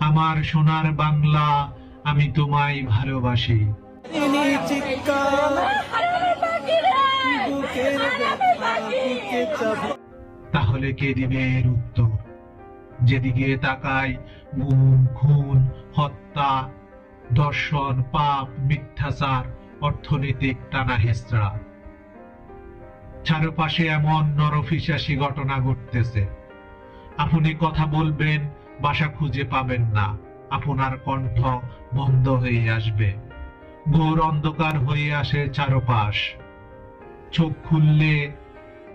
আমার সোনার বাংলা আমি তোমায় ভালোবাসি। তাহলে কে দিবে এর উত্তর? যেদিকে তাকাই গুম খুন হত্যা দর্শন পাপ মিথ্যাচার অর্থনৈতিক টানা হেসরা চারপাশে এমন নরফিসাসী ঘটনা ঘটতেছে। আপনি কথা বলবেন বাসা খুঁজে পাবেন না। আপনার কণ্ঠ বন্ধ হয়ে আসবে। ঘোর অন্ধকার হয়ে আসে চারপাশ। চোখ খুললে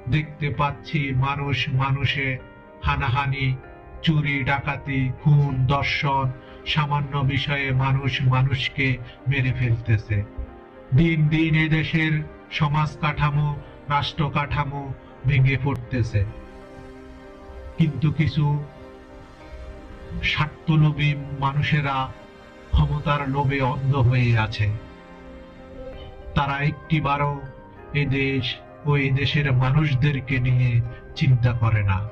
দেখতে পাচ্ছি মানুষ মানুষে হানাহানি, চুরি, ডাকাতি, খুন, দর্শন, সামান্য বিষয়ে মানুষ মানুষকে মেরে ফেলতেছে। দিন দিন এ দেশের সমাজ কাঠামো, রাষ্ট্র কাঠামো ভেঙে পড়তেছে। কিন্তু কিছু স্বার্থলোভী মানুষেরা ক্ষমতার লোভে অন্ধ হয়ে আছে। তারা একটিবারও এ দেশ ও দেশের মানুষদেরকে নিয়ে চিন্তা করে না।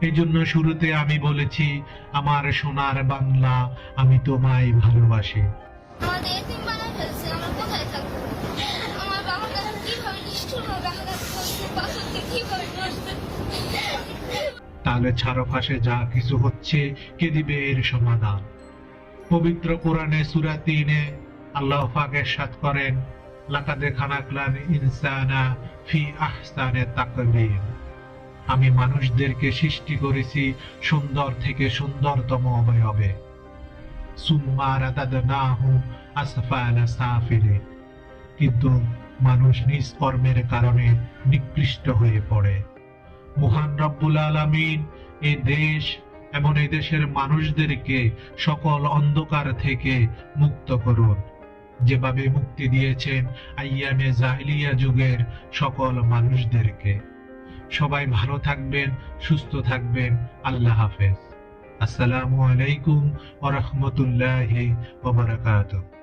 এই জন্য শুরুতে আমি বলেছি, আমার সোনার বাংলা আমি তোমায় ভালোবাসি। আমরা নিষ্ঠুর করছে তাহলে চারপাশে যা কিছু হচ্ছে, কে দিবে এর সমাধান? পবিত্র কোরআনে সূরা তিনে আল্লাহ পাক এরশাদ করেন, লাকাদে খানাকলান ইনসানা ফি আহসানে তাকবীর আমি মানুষদেরকে সৃষ্টি করেছি সুন্দর থেকে সুন্দরতম অবয়বে। সুম্মা রাদাদনাহু আসফালা সাফিলিন। কিন্তু মানুষ নিজ কর্মের কারণে নিকৃষ্ট হয়ে পড়ে। মহান রব্বুল আলামিন এই দেশ এবং এই দেশের মানুষদেরকে সকল অন্ধকার থেকে মুক্ত করুন। যেভাবে মুক্তি দিয়েছেন আইয়ামে জাহিলিয়া যুগের সকল মানুষদেরকে। সবাই ভালো থাকবেন, সুস্থ থাকবেন। আল্লাহ হাফেজ। আসসালামু আলাইকুম ওয়া বারাকাতুহু।